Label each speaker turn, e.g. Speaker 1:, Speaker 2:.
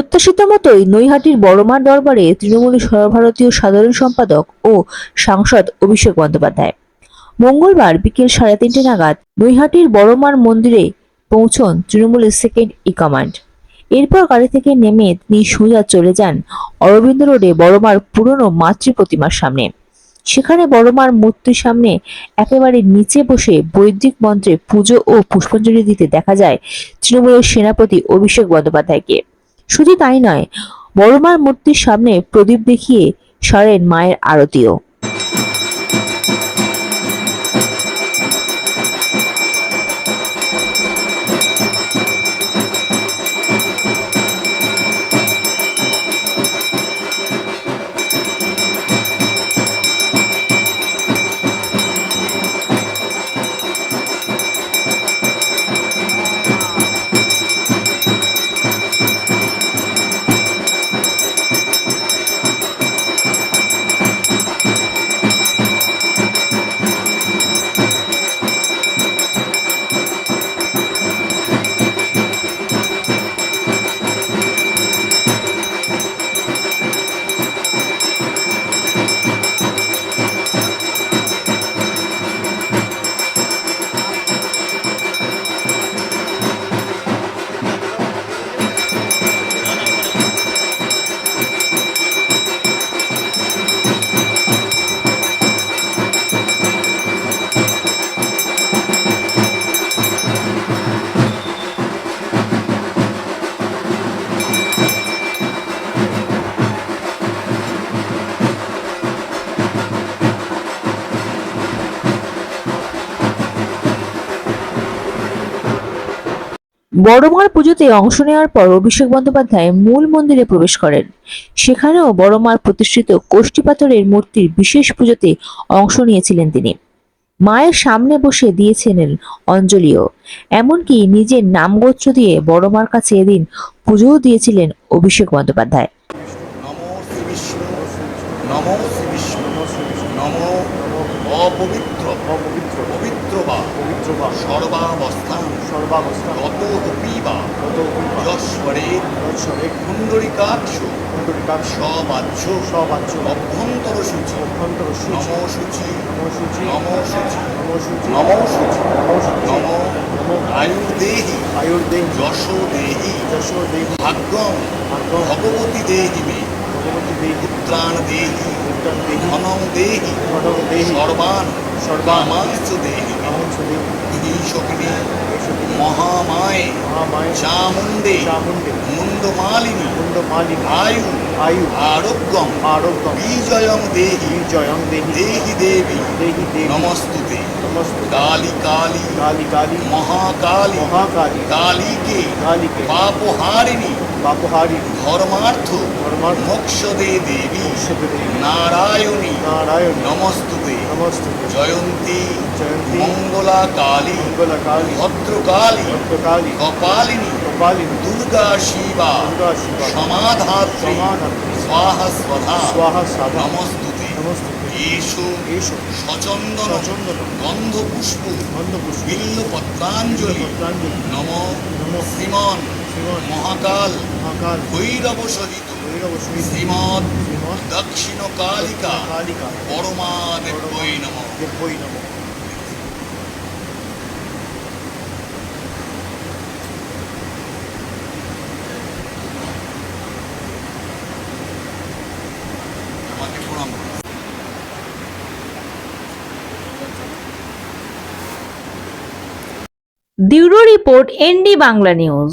Speaker 1: প্রত্যাশিত মতোই নৈহাটির বড়মার দরবারে তৃণমূলের সর্বভারতীয় সাধারণ সম্পাদক ও সাংসদ অভিষেক বন্দ্যোপাধ্যায়। মঙ্গলবার বিকেল সাড়ে তিনটে নাগাদ নৈহাটির বড়মার মন্দিরে পৌঁছন তৃণমূলের সেকেন্ড ই কমান্ড। এরপর গাড়ি থেকে নেমে তিনি সোজা চলে যান অরবিন্দ রোডে বড়মার পুরনো মাতৃ প্রতিমার সামনে। সেখানে বড়মার মূর্তির সামনে একেবারে নিচে বসে বৈদিক মন্ত্রে পুজো ও পুষ্পাঞ্জলি দিতে দেখা যায় তৃণমূলের সেনাপতি অভিষেক বন্দ্যোপাধ্যায়কে। শুধু তাই নয় বড়মার মূর্তির সামনে প্রদীপ দেখিয়ে সরেন মায়ের আরতিও। বড়মার পুজোতে অংশ নেওয়ার পর অভিষেক বন্দ্যোপাধ্যায় মূল মন্দিরে প্রবেশ করেন। সেখানেও বড়মার প্রতিষ্ঠিত কোষ্ঠীপাথরের মূর্তির বিশেষ পুজোতে অংশ নিয়েছিলেন তিনি। মায়ের সামনে বসে দিয়েছিলেন অঞ্জলিও। এমনকি নিজের নামগোচ্ছ দিয়ে বড়মার কাছে এদিন পুজোও দিয়েছিলেন অভিষেক বন্দ্যোপাধ্যায়।
Speaker 2: নমো শ্রী বিষ্ণু নমো অপবিত্র
Speaker 3: অপবিত্র।
Speaker 2: পবিত্র বা
Speaker 3: পবিত্র বা।
Speaker 2: সর্বাবস্থান
Speaker 3: সর্বাবস্থা
Speaker 2: গত হপি বা।
Speaker 3: গত
Speaker 2: যশ্বরে
Speaker 3: ঈশ্বরে
Speaker 2: কুণ্ডরিকাক্ষ।
Speaker 3: কুণ্ডলিকাক্ষ
Speaker 2: সবাহ্য
Speaker 3: সবাচ্য
Speaker 2: অভ্যন্তর সূচি
Speaker 3: অভ্যন্তর সূচি
Speaker 2: নমো সূচি
Speaker 3: নমো সূচি
Speaker 2: নমো সূচি
Speaker 3: নমো। সূচি
Speaker 2: নমো সূচি
Speaker 3: নমো সূচি
Speaker 2: নমো আয়ুর্দেহি
Speaker 3: আয়ুর্দেহ।
Speaker 2: যশো দেহি
Speaker 3: যশ দেবী
Speaker 2: ভাগ্যম
Speaker 3: ভাগ্যম।
Speaker 2: ভগবতী দেহি মে।
Speaker 3: ভগবতী দেবী
Speaker 2: পুত্রাণ দেহি ধনং দেহি সর্বান
Speaker 3: সর্বান
Speaker 2: দেহি ঈশকিনী মহামায়ে চামুণ্ডে মুন্ডমালিনী
Speaker 3: মালিনী
Speaker 2: আয়ু
Speaker 3: আয়ু
Speaker 2: আরোগ্যম
Speaker 3: আরোগ্য
Speaker 2: বিজয়ং দেহি
Speaker 3: জয়ং দেহি
Speaker 2: দেহি দেবী
Speaker 3: দেহি দেবী
Speaker 2: নমস্তুতে
Speaker 3: নমস্তে
Speaker 2: কালী কালী
Speaker 3: কালী কালী
Speaker 2: মহাকালী
Speaker 3: মহাকালী
Speaker 2: কালীকে
Speaker 3: কালীকে
Speaker 2: পাপহারিণী
Speaker 3: বাপহারী
Speaker 2: ধর্মার্থ।
Speaker 3: ধর্মার্থ।
Speaker 2: মোক্ষদে দেবী। নারায়ণী।
Speaker 3: নারায়ণ।
Speaker 2: নমস্তুতে।
Speaker 3: নমস্তে
Speaker 2: জয়ন্তী।
Speaker 3: জয়ন্তী।
Speaker 2: মঙ্গলা কালী
Speaker 3: মঙ্গলা কালী
Speaker 2: ভদ্রকালী।
Speaker 3: কালী
Speaker 2: কপালিনী।
Speaker 3: কপালিনী।
Speaker 2: দুর্গা শিবা।
Speaker 3: দুর্গা শিবা।
Speaker 2: সমাধাত্রী।
Speaker 3: সমাধাত্রী।
Speaker 2: স্বাহা স্বধা
Speaker 3: স্বাহা সাধা
Speaker 2: নমস্তুতে।
Speaker 3: নমস্তে
Speaker 2: এসো।
Speaker 3: এসো।
Speaker 2: সচন্দন
Speaker 3: সচন্দন
Speaker 2: গন্ধপুষ্প।
Speaker 3: অন্নপুষ্প
Speaker 2: বিল্ল পত্রাঞ্জলি। নম।
Speaker 3: নম।
Speaker 2: শ্রীমন। মহাকাল
Speaker 3: মহাকাল
Speaker 2: ভৈরব সহিত। শ্রীমৎ
Speaker 3: শ্রীমৎ
Speaker 2: দক্ষিণ কালিকা
Speaker 3: কালিকা
Speaker 2: পরমা দেব্যই নম।
Speaker 3: দেব্যই নম।
Speaker 1: Bureau report ND Bangla news.